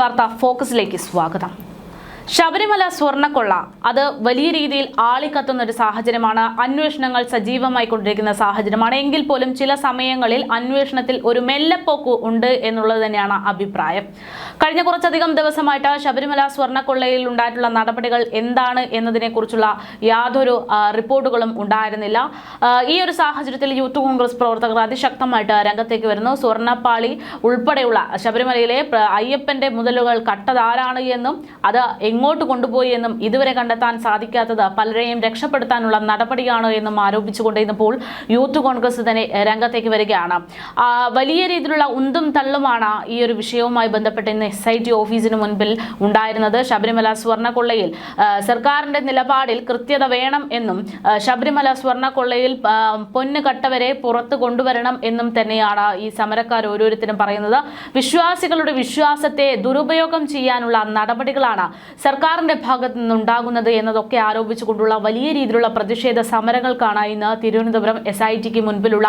വാർത്ത ഫോക്കസിലേക്ക് സ്വാഗതം. ശബരിമല സ്വർണക്കൊള്ള. അത് വലിയ രീതിയിൽ ആളിക്കത്തുന്ന ഒരു സാഹചര്യമാണ്. അന്വേഷണങ്ങൾ സജീവമായി കൊണ്ടിരിക്കുന്ന സാഹചര്യമാണ്. എങ്കിൽ പോലും ചില സമയങ്ങളിൽ അന്വേഷണത്തിൽ ഒരു മെല്ലപ്പോക്ക് ഉണ്ട് എന്നുള്ളത് തന്നെയാണ് അഭിപ്രായം. കഴിഞ്ഞ കുറച്ചധികം ദിവസമായിട്ട് ശബരിമല സ്വർണക്കൊള്ളയിൽ ഉണ്ടായിട്ടുള്ള നടപടികൾ എന്താണ് എന്നതിനെക്കുറിച്ചുള്ള യാതൊരു റിപ്പോർട്ടുകളും ഉണ്ടായിരുന്നില്ല. ഈ ഒരു സാഹചര്യത്തിൽ യൂത്ത് കോൺഗ്രസ് പ്രവർത്തകർ അതിശക്തമായിട്ട് രംഗത്തേക്ക് വരുന്നു. സ്വർണപ്പാളി ഉൾപ്പെടെയുള്ള ശബരിമലയിലെ അയ്യപ്പന്റെ മുതലുകൾ കട്ടതാരാണ് എന്നും അത് എങ്ങോട്ട് കൊണ്ടുപോയി എന്നും ഇതുവരെ കണ്ടെത്താൻ സാധിക്കാത്തത് പലരെയും രക്ഷപ്പെടുത്താനുള്ള നടപടിയാണോ എന്നും ആരോപിച്ചുകൊണ്ട് ഇന്നിപ്പോൾ യൂത്ത് കോൺഗ്രസ് തന്നെ രംഗത്തേക്ക് വരികയാണ്. വലിയ രീതിയിലുള്ള ഉന്തും തള്ളുമാണ് ഈ ഒരു വിഷയവുമായി ബന്ധപ്പെട്ട് ഇന്ന് എസ് ഐ ടി ഓഫീസിന് മുൻപിൽ ഉണ്ടായിരുന്നത്. ശബരിമല സ്വർണക്കൊള്ളയിൽ സർക്കാരിന്റെ നിലപാടിൽ കൃത്യത വേണം എന്നും ശബരിമല സ്വർണക്കൊള്ളയിൽ പൊന്ന് കട്ടവരെ പുറത്തു കൊണ്ടുവരണം എന്നും തന്നെയാണ് ഈ സമരക്കാർ ഓരോരുത്തരും പറയുന്നത്. വിശ്വാസികളുടെ വിശ്വാസത്തെ ദുരുപയോഗം ചെയ്യാനുള്ള നടപടികളാണ് സർക്കാരിന്റെ ഭാഗത്ത് നിന്നുണ്ടാകുന്നത് എന്നതൊക്കെ ആരോപിച്ചുകൊണ്ടുള്ള വലിയ രീതിയിലുള്ള പ്രതിഷേധ സമരങ്ങൾക്കാണ് ഇന്ന് തിരുവനന്തപുരം എസ് ഐ ടിക്ക് മുൻപിലുള്ള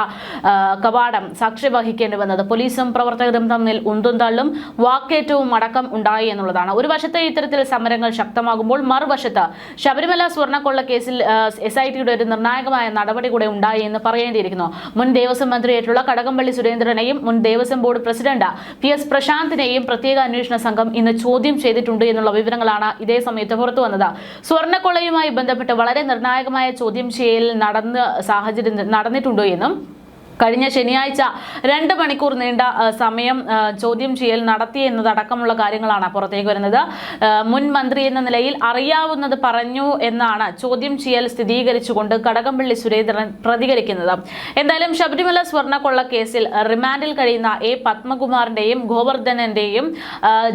കവാടം സാക്ഷി വഹിക്കേണ്ടി വന്നത് പോലീസും പ്രവർത്തകരും തമ്മിൽ ഉന്തും തള്ളും വാക്കേറ്റവും അടക്കം ഉണ്ടായി എന്നുള്ളതാണ്. ഒരു വശത്ത് ഇത്തരത്തിൽ സമരങ്ങൾ ശക്തമാകുമ്പോൾ മറുവശത്ത് ശബരിമല സ്വർണക്കൊള്ള കേസിൽ എസ് ഐ ടിയുടെ ഒരു നിർണായകമായ നടപടി കൂടെ ഉണ്ടായി എന്ന് പറയേണ്ടിയിരിക്കുന്നു. മുൻ ദേവസ്വം മന്ത്രിയായിട്ടുള്ള കടകംപള്ളി സുരേന്ദ്രനെയും മുൻ Devaswom board president P S പ്രശാന്തിനെയും പ്രത്യേക അന്വേഷണ സംഘം ഇന്ന് ചോദ്യം ചെയ്തിട്ടുണ്ട് എന്നുള്ള വിവരങ്ങളാണ് ഇതേ സമയത്ത് പുറത്തു വന്നത്. സ്വർണക്കൊള്ളയുമായി ബന്ധപ്പെട്ട് വളരെ നിർണായകമായ ചോദ്യം ചെയ്യൽ നടന്ന സാഹചര്യം നടന്നിട്ടുണ്ടോ എന്നും കഴിഞ്ഞ ശനിയാഴ്ച രണ്ട് മണിക്കൂർ നീണ്ട സമയം ചോദ്യം ചെയ്യൽ നടത്തി എന്നതടക്കമുള്ള കാര്യങ്ങളാണ് പുറത്തേക്ക് വരുന്നത്. മുൻ മന്ത്രി എന്ന നിലയിൽ അറിയാവുന്നത് പറഞ്ഞു എന്നാണ് ചോദ്യം ചെയ്യൽ സ്ഥിരീകരിച്ചുകൊണ്ട് കടകംപള്ളി സുരേന്ദ്രൻ പ്രതികരിക്കുന്നത്. എന്തായാലും ശബരിമല സ്വർണക്കൊള്ള കേസിൽ റിമാൻഡിൽ കഴിയുന്ന എ പത്മകുമാറിന്റെയും ഗോവർദ്ധനന്റെയും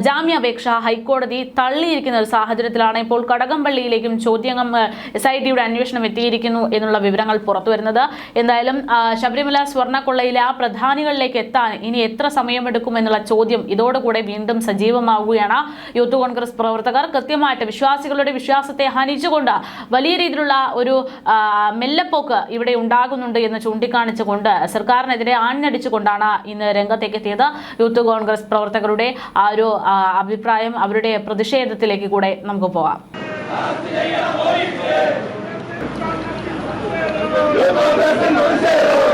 ജാമ്യാപേക്ഷ ഹൈക്കോടതി തള്ളിയിരിക്കുന്ന ഒരു സാഹചര്യത്തിലാണ് ഇപ്പോൾ കടകംപള്ളിയിലേക്കും ചോദ്യം എസ് ഐ അന്വേഷണം എത്തിയിരിക്കുന്നു എന്നുള്ള വിവരങ്ങൾ പുറത്തു വരുന്നത് എന്തായാലും ശബരിമല സ്വർണക്കൊള്ളയിലെ ആ പ്രധാനികളിലേക്ക് എത്താൻ ഇനി എത്ര സമയമെടുക്കും എന്നുള്ള ചോദ്യം ഇതോടുകൂടെ വീണ്ടും സജീവമാവുകയാണ്. യൂത്ത് കോൺഗ്രസ് പ്രവർത്തകർ കൃത്യമായിട്ട് വിശ്വാസികളുടെ വിശ്വാസത്തെ ഹനിച്ചുകൊണ്ട് വലിയ രീതിയിലുള്ള ഒരു മെല്ലപ്പോക്ക് ഇവിടെ ഉണ്ടാകുന്നുണ്ട് എന്ന് ചൂണ്ടിക്കാണിച്ചുകൊണ്ട് സർക്കാരിനെതിരെ ആഞ്ഞടിച്ചുകൊണ്ടാണ് ഇന്ന് രംഗത്തേക്ക് എത്തിയത് യൂത്ത് കോൺഗ്രസ് പ്രവർത്തകരുടെ ആ ഒരു അഭിപ്രായം. അവരുടെ പ്രതിഷേധത്തിലേക്ക് കൂടെ നമുക്ക് പോകാം. രാജിവെക്കണ വാഹനത്ത് ഒന്നംഗത്ത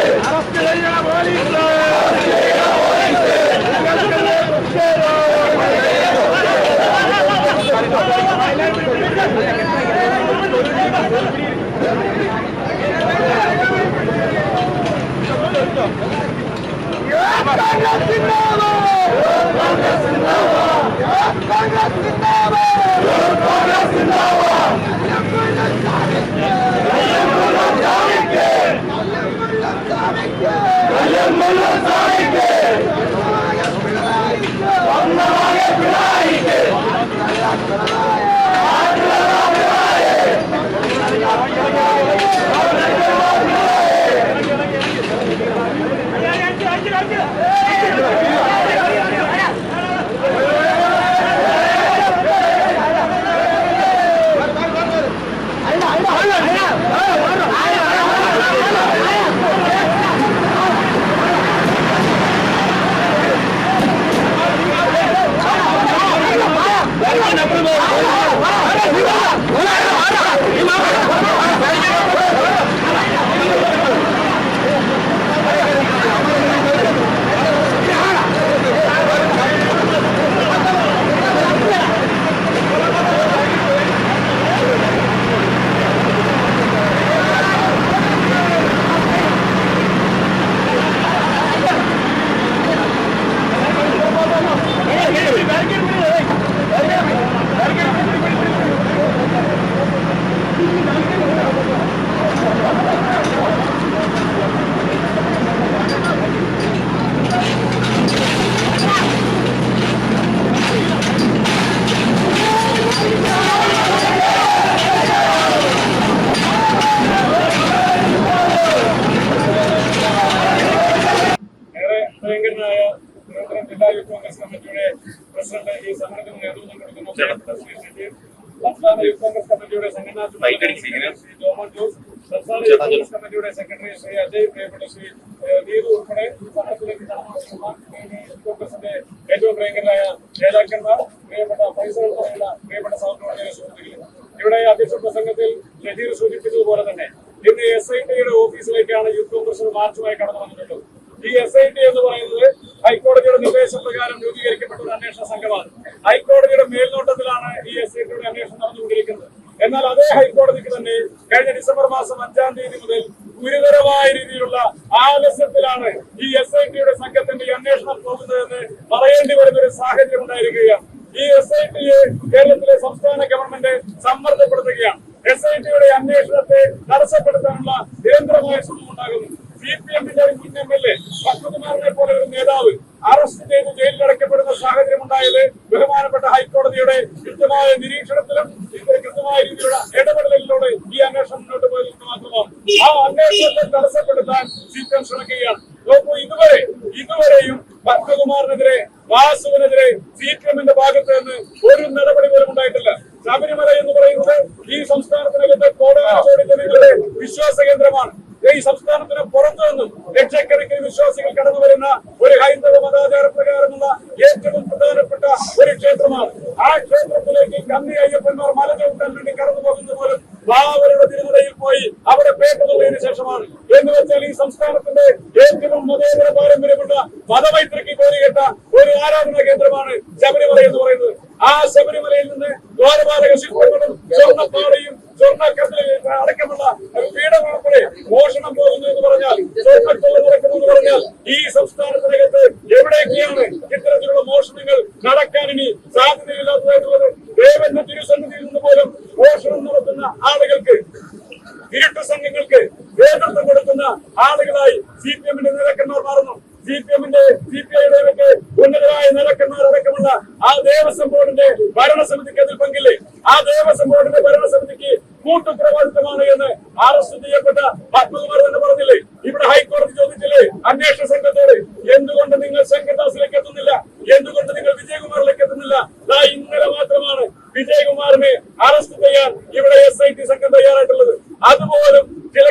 നേതാക്കന്മാർ പ്രിയപ്പെട്ട ഫൈസൽ പറയുന്ന പ്രിയപ്പെട്ട സഹപ്രവർത്തക സുഹൃത്തുക്കൾ ഇവിടെ അധ്യക്ഷ പ്രസംഗത്തിൽ നജീർ സൂചിപ്പിച്ചതുപോലെ തന്നെ ഇന്ന് എസ് ഐ ടിയുടെ ഓഫീസിലേക്കാണ് യൂത്ത് കോൺഗ്രസ് മാർച്ചുമായി കടന്നു വന്നിട്ടുള്ളത്. ഈ എസ് ഐ ടി എന്ന് പറയുന്നത് ഹൈക്കോടതിയുടെ നിർദ്ദേശപ്രകാരം രൂപീകരിക്കപ്പെട്ട ഒരു അന്വേഷണ സംഘമാണ്. ഹൈക്കോടതിയുടെ മേൽനോട്ടത്തിലാണ് ഈ എസ് ഐ ടിയുടെ അന്വേഷണം നടന്നുകൊണ്ടിരിക്കുന്നത്. എന്നാൽ അതേ ഹൈക്കോടതിക്ക് തന്നെ കഴിഞ്ഞ ഡിസംബർ മാസം അഞ്ചാം തീയതി മുതൽ ഗുരുതരമായ രീതിയിലുള്ള ആലസ്യത്തിലാണ് ഈ എസ് ഐ ടിയുടെ സംഘത്തിന്റെ അന്വേഷണം പോകുന്നതെന്ന് പറയേണ്ടി വരുന്ന ഒരു സാഹചര്യം ഉണ്ടായിരിക്കുകയാണ്. ഈ എസ് ഐ ടിയെ കേരളത്തിലെ സംസ്ഥാന ഗവൺമെന്റ് സമ്മർദ്ദപ്പെടുത്തുകയാണ്. എസ് ഐ ടിയുടെ അന്വേഷണത്തെ തടസ്സപ്പെടുത്താനുള്ള നിരന്തരമായ ശ്രമം ഉണ്ടാകുന്നു സി പി എമ്മിന്റെ ഒരു മുൻ എം എൽ എ പത്മകുമാറിനെ പോലെ ഒരു നേതാവ് അറസ്റ്റ് ചെയ്ത് ജയിലിൽ അടയ്ക്കപ്പെടുന്ന സാഹചര്യം ഉണ്ടായത് ബഹുമാനപ്പെട്ട ഹൈക്കോടതിയുടെ കൃത്യമായ നിരീക്ഷണത്തിലും ഇതിന്റെ കൃത്യമായ രീതിയിലുള്ള ഇടപെടലിലൂടെ ഈ അന്വേഷണം മുന്നോട്ട് പോയതിന് മാത്രമാണ് ആ അന്വേഷണത്തെ തടസ്സപ്പെടുത്താൻ സി ശ്രമിക്കുകയാണ്. നോക്കൂ ഇതുവരെ ഇതുവരെയും പത്മകുമാറിനെതിരെ വാസുവിനെതിരെ സി പി എമ്മിന്റെ ഭാഗത്ത് നിന്ന് ഒരു നടപടി പോലും ഉണ്ടായിട്ടില്ല. ശബരിമല എന്ന് പറയുന്നത് ഈ സംസ്ഥാനത്തിനകത്ത് കോടാനോടി ജനങ്ങളുടെ വിശ്വാസ കേന്ദ്രമാണ്. ഈ സംസ്ഥാനത്തിന് പുറത്തു നിന്നും ലക്ഷക്കണക്കിന് വിശ്വാസികൾ കടന്നു വരുന്ന ഒരു ഹൈന്ദവ മതാചാര പ്രകാരമുള്ള ഏറ്റവും പ്രധാനപ്പെട്ട ഒരു ക്ഷേത്രമാണ്. ആ ക്ഷേത്രത്തിലേക്ക് കന്നി അയ്യപ്പന്മാർ മല ചവിട്ടാൻ വേണ്ടി കടന്നു പോകുന്ന പോലും ബാവരുടെ തിരുമുറയിൽ പോയി അവിടെ പേട്ടുന്നതിന് ശേഷമാണ് എന്ന് വെച്ചാൽ ഈ സംസ്ഥാനത്തിന്റെ ഏറ്റവും മതേതര പാരമ്പര്യമുള്ള മതമൈത്രിക്ക് കോരികെട്ട ഒരു ആരാധനാ കേന്ദ്രമാണ് ശബരിമല എന്ന് പറയുന്നത്. ആ ശബരിമലയിൽ നിന്ന് ദ്വാരപാലക ശില്പങ്ങളും സ്വർണപ്പാടയും സ്വർണക്കത്തിൽ അടക്കമുള്ള പീഠം ഉൾപ്പെടെ മോഷണം പോകുന്നു എന്ന് പറഞ്ഞാൽ സ്വർണത്തോട് നടക്കുന്നു എന്ന് പറഞ്ഞാൽ ഈ സംസ്ഥാനത്തിനകത്ത് എവിടെയൊക്കെയാണ് ഇത്തരത്തിലുള്ള മോഷണങ്ങൾ നടക്കാൻ ഇനി സാധ്യതയില്ലാത്തതായിട്ടുള്ളത്? ദേവന്റെ ആളുകളായി സി പി എമ്മിന്റെ നേതാക്കന്മാർ മാറുന്നു. സി പി എമ്മിന്റെ സി പി ഐയുടെ ഉന്നതരായ നേതാക്കന്മാരടക്കമുള്ള ആ ദേവസ്വം ബോർഡിന്റെ ഭരണസമിതിക്ക് അതിൽ പങ്കില്ലേ? ആ ദേവസ്വം ഭരണസമിതിക്ക് കൂട്ടുത്തരവാദിത്തമാണ് എന്ന് അറസ്റ്റ് ചെയ്യപ്പെട്ട പത്മകുമാർ തന്നെ പറഞ്ഞില്ലേ ഇവിടെ ഹൈക്കോടതി ചോദിച്ചില്ലേ അന്വേഷണ സംഘത്തോട് എന്തുകൊണ്ട് നിങ്ങൾ ശങ്കർദാസിലേക്ക് എത്തുന്നില്ല എന്തുകൊണ്ട് നിങ്ങൾ വിജയകുമാറിലേക്ക് എത്തുന്നില്ല ദാ ഇന്നലെ മാത്രമാണ് വിജയകുമാറിനെ അറസ്റ്റ് ചെയ്യാൻ ഇവിടെ എസ് ഐ ടി സംഘം തയ്യാറായിട്ടുള്ളത് അതുപോലും ചില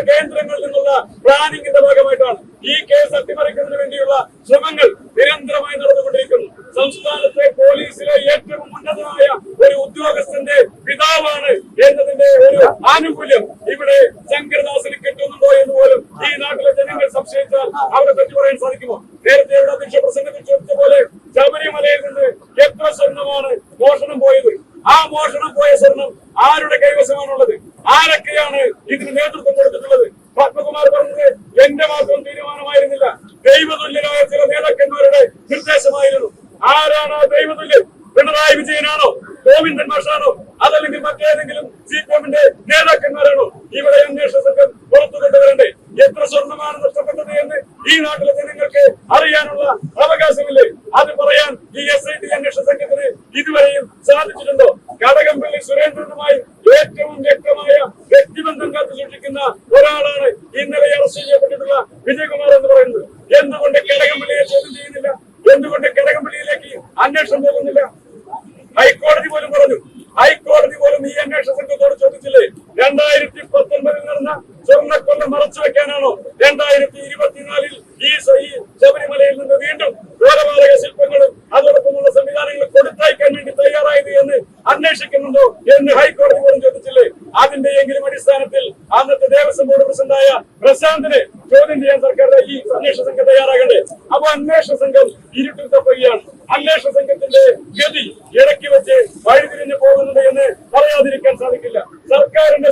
പ്ലാനിങ്ങിന്റെ ഭാഗമായിട്ടാണ് ഈ കേസ് അട്ടിമറിക്കുന്നതിന് വേണ്ടിയുള്ള ശ്രമങ്ങൾ നിരന്തരമായി നടന്നുകൊണ്ടിരിക്കുന്നു സംസ്ഥാനത്തെ പോലീസിലെ ഏറ്റവും ഉന്നതമായ ഒരു ഉദ്യോഗസ്ഥന്റെ പിതാവാണ് എന്നതിന്റെ ഒരു ആനുകൂല്യം ഇവിടെ ശങ്കർദാസിന് കിട്ടുന്നുണ്ടോ എന്ന് പോലും ഈ നാട്ടിലെ ജനങ്ങൾ സംശയിച്ചാൽ അവരെ പറ്റി പറയാൻ സാധിക്കുമോ നേരത്തെ ഇവിടെ അധ്യക്ഷ പ്രസംഗത്തിൽ ചോദിച്ച പോലെ ശബരിമലയിൽ നിന്ന് എത്ര സ്വർണമാണ് മോഷണം പോയത് ആ മോഷണം പോയ സ്വർണം ആരുടെ കൈവശമാണുള്ളത് ആരൊക്കെയാണ് ഇതിന് നേതൃത്വം കൊടുത്തിട്ടുള്ളത് പത്മകുമാർ പറഞ്ഞത് എന്റെ മാത്രം തീരുമാനമായിരുന്നില്ല ദൈവതുല്യരായ ചില നേതാക്കന്മാരുടെ നിർദ്ദേശമായിരുന്നു ആരാണ് ആ ദൈവതുല്യൻ പിണറായി വിജയനാണോ ഗോവിന്ദൻ മാഷാണോ അതല്ലെങ്കിൽ മറ്റേതെങ്കിലും സി പി എമ്മിന്റെ നേതാക്കന്മാരാണോ ഇവിടെ അന്വേഷണ സംഘം പുറത്തു കൊണ്ടുവരണ്ടേ എത്ര സ്വർണമാണ് നഷ്ടപ്പെട്ടത് എന്ന് ഈ നാട്ടിലെ ജനങ്ങൾക്ക് അറിയാനുള്ള അവകാശമില്ലേ അത് പറയാൻ ഈ എസ് ഐ ടി അന്വേഷണ സംഘത്തിന് ഇതുവരെയും സാധിച്ചിട്ടുണ്ടോ കടകംപള്ളി സുരേന്ദ്രനുമായി ഏറ്റവും വ്യക്തമായ വ്യക്തിബന്ധം കാത്തു സൂക്ഷിക്കുന്ന ഒരാളാണ് ഇന്നലെ അറസ്റ്റ് ചെയ്യപ്പെട്ടിട്ടുള്ള വിജയകുമാർ എന്ന് പറയുന്നത് എന്തുകൊണ്ട് കടകംപള്ളിയെ ചോദ്യം ചെയ്യുന്നില്ല എന്തുകൊണ്ട് കടകംപള്ളിയിലേക്ക് അന്വേഷണം പോകുന്നില്ല ഹൈക്കോടതി പോലും പറഞ്ഞു. ഹൈക്കോടതി പോലും ഈ അന്വേഷണ സംഘത്തോട് ചോദിച്ചില്ലേ? രണ്ടായിരത്തി പത്തൊൻപതിൽ നടന്ന സ്വർണക്കൊല്ല മറച്ചു വെക്കാനാണോ രണ്ടായിരത്തി ഇരുപത്തിനാലിൽ ഈ ശബരിമലയിൽ നിന്ന് വീണ്ടും ഘോരപാലക ശില്പങ്ങളും അതോടൊപ്പമുള്ള സംവിധാനങ്ങൾ കൊടുത്തയക്കാൻ വേണ്ടി തയ്യാറായത് എന്ന് അന്വേഷിക്കുന്നുണ്ടോ എന്ന് ഹൈക്കോടതി പോലും ചോദിച്ചില്ലേ? അതിന്റെ എങ്കിലും അടിസ്ഥാനത്തിൽ അന്നത്തെ ദേവസ്വം ബോർഡ് പ്രസിഡന്റായ പ്രശാന്തിനെ ചോദ്യം ചെയ്യാൻ സർക്കാർ ഈ അന്വേഷണ സംഘം തയ്യാറാകണ്ടേ അപ്പൊ അന്വേഷണ സംഘം ഇരുട്ടിൽ തപ്പുകയാണ്. അന്വേഷണ സംഘത്തിന്റെ ഗതി ഇടയ്ക്ക് വെച്ച് വഴിതിരിഞ്ഞു പോകുന്നുണ്ട് എന്ന് പറയാതിരിക്കാൻ സാധിക്കില്ല. സർക്കാരിന്റെ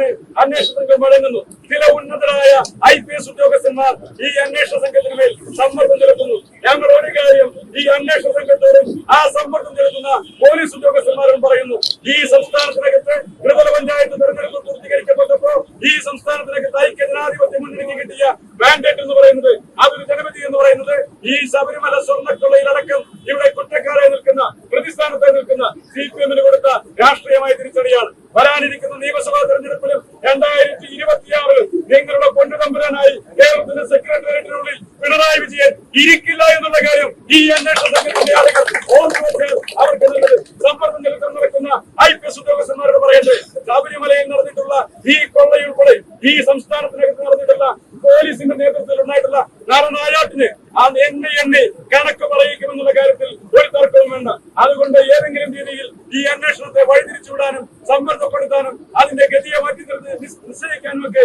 സമ്മർദ്ദത്തിന് അന്വേഷണ സംഘം വഴങ്ങുന്നു ചില ഉന്നതരായ ഐ പി എസ് ഉദ്യോഗസ്ഥന്മാർ ഈ അന്വേഷണ സംഘത്തിന് മേൽ സമ്മർദ്ദം ചെലുത്തുന്നു. ഞങ്ങൾ ഒരു കാര്യം ഈ അന്വേഷണ സംഘത്തോടും ആ സമ്മർദ്ദം ചെലുത്തുന്ന പോലീസ് ഉദ്യോഗസ്ഥന്മാരും പറയുന്നു. ഈ സംസ്ഥാനത്തിനകത്ത് ത്രിതല പഞ്ചായത്ത് തെരഞ്ഞെടുപ്പ് പൂർത്തീകരിക്കപ്പെട്ടപ്പോ ഈ സംസ്ഥാനത്തിനകത്ത് ഐക്യ ജനാധിപത്യ മുന്നണിക്ക് കിട്ടിയ മാൻഡേറ്റ് എന്ന് പറയുന്നത് അതൊരു ജനവിധി എന്ന് പറയുന്നത് ഈ ശബരിമല സ്വർണക്കൊള്ളയിലടക്കം ഇവിടെ കുറ്റക്കാരായി നിൽക്കുന്ന പ്രതിസ്ഥാനത്തായി നിൽക്കുന്ന സി പി എമ്മിന് കൊടുത്ത രാഷ്ട്രീയമായ തിരിച്ചടിയാണ്. വരാനിരിക്കുന്ന നിയമസഭാ തെരഞ്ഞെടുപ്പിലും രണ്ടായിരത്തി ഇരുപത്തിയാറിൽ നിങ്ങളുടെ പൊന്നുതമ്പുരാനായി കേരളത്തിന്റെ സെക്രട്ടേറിയറ്റിനുള്ളിൽ പിണറായി വിജയൻ ഇരിക്കില്ല എന്നുള്ള കാര്യം ഈ അന്വേഷണ സംഘത്തിന്റെ ആളുകൾ ഓർമ്മ വെച്ചാൽ അവർക്ക് നല്ലത് സമ്മർദ്ദം ചെലുത്താൻ നടക്കുന്ന ഐ പി എസ് ഉദ്യോഗസ്ഥന്മാരോട് പറയേണ്ടത് ശബരിമലയിൽ നടന്നിട്ടുള്ള ഈ കൊള്ളയുൾപ്പെടെ ഈ സംസ്ഥാനത്തിനകത്ത് നടന്നിട്ടുള്ള പോലീസിന്റെ നേതൃത്വത്തിൽ ഉണ്ടായിട്ടുള്ള നരനായാട്ടിന് ആ എണ്ണി എണ്ണി കണക്ക് പറയിക്കുമെന്നുള്ള കാര്യത്തിൽ ഒരു തർക്കവും വേണ്ട അതുകൊണ്ട് ഏതെങ്കിലും രീതിയിൽ ഈ അന്വേഷണത്തെ വഴിതിരിച്ചുവിടാനും സമ്മർദ്ദപ്പെടുത്താനും അതിന്റെ ഗതിയെ മാറ്റി നിർത്തി നിസ്- നിശ്ചയിക്കാനും ഒക്കെ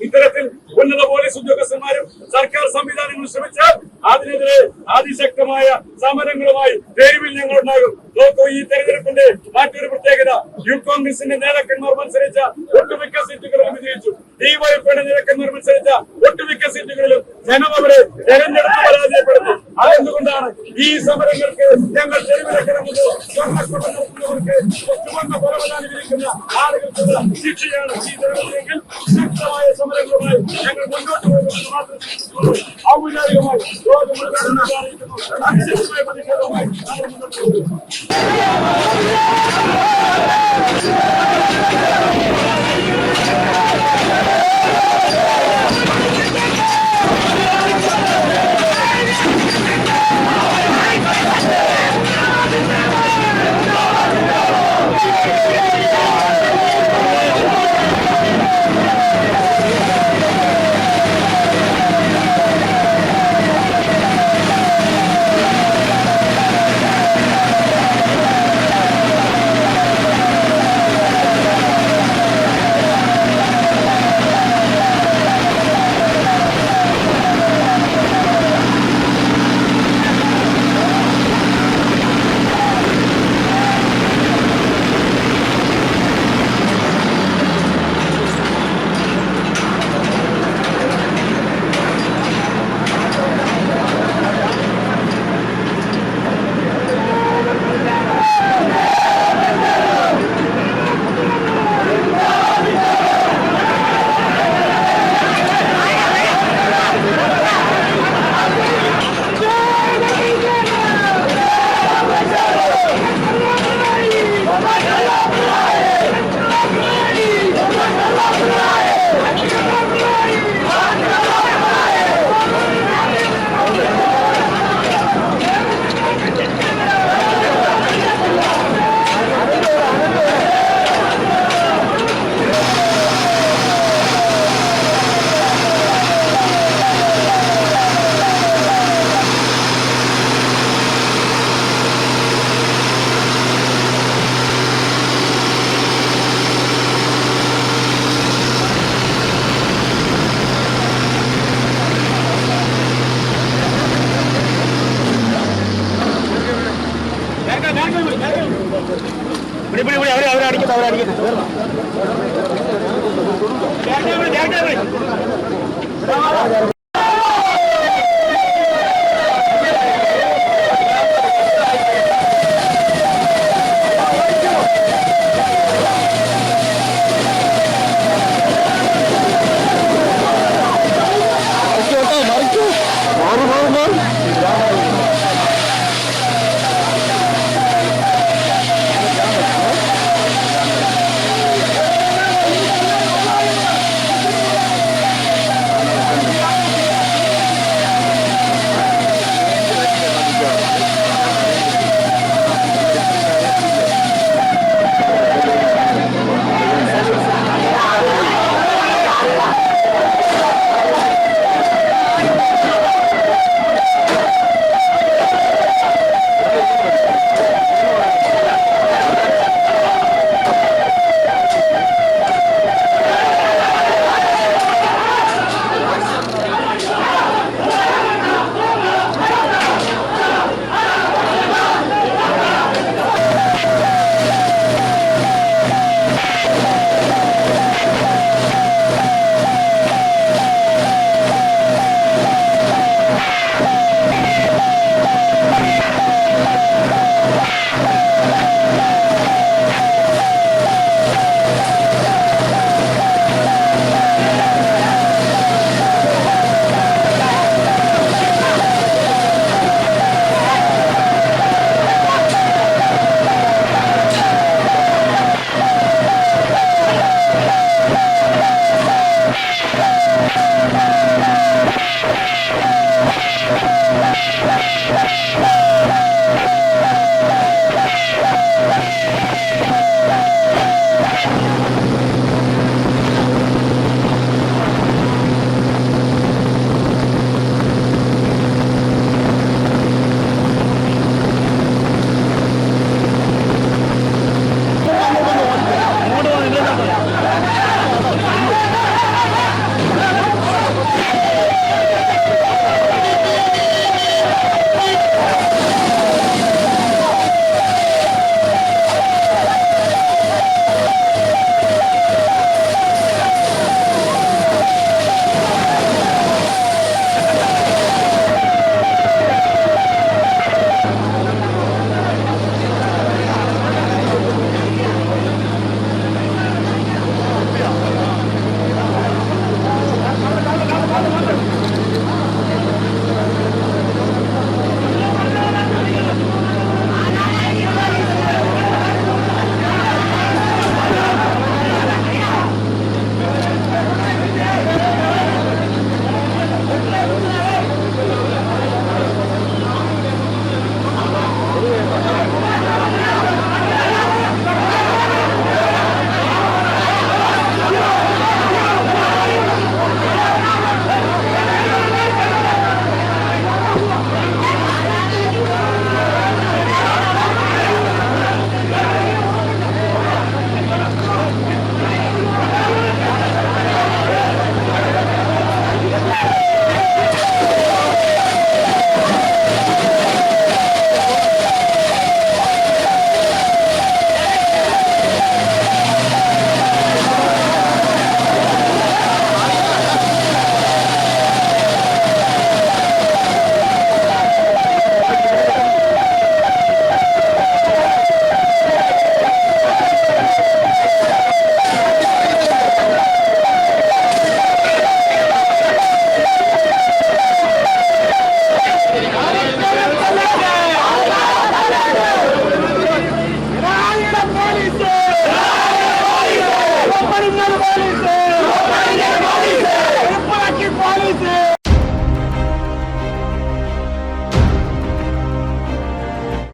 ഇത്തരത്തിൽ ഉന്നത പോലീസ് ഉദ്യോഗസ്ഥന്മാരും സർക്കാർ സംവിധാനങ്ങളും ശ്രമിച്ചാൽ അതിനെതിരെ അതിശക്തമായ തെരുവിൽ ഞങ്ങൾ ഉണ്ടാകും നോക്കൂ ഈ തെരഞ്ഞെടുപ്പിന്റെ മറ്റൊരു പ്രത്യേകത. യൂത്ത് കോൺഗ്രസിന്റെ നേതാക്കന്മാർ മത്സരിച്ച ഒട്ടുമിക്ക സീറ്റുകളും വിജയിച്ചു. ഡിവൈഎഫ്ഐയുടെ നിരക്ക് മത്സരിച്ച ഒട്ടുമിക്ക സീറ്റുകളിലും ജനം അവരെ തെരഞ്ഞെടുപ്പ് പരാജയപ്പെടുത്തി അതെന്തുകൊണ്ടാണ് ഈ സമരങ്ങൾക്ക് ഞങ്ങൾ ശിക്ഷയാണ് ഈ തെരഞ്ഞെടുപ്പെങ്കിൽ ശക്തമായ സമരങ്ങളുമായി ഞങ്ങൾ മുന്നോട്ട് പോകുമെന്ന് മാത്രം ഔപചാരികമായി Avrupa'nın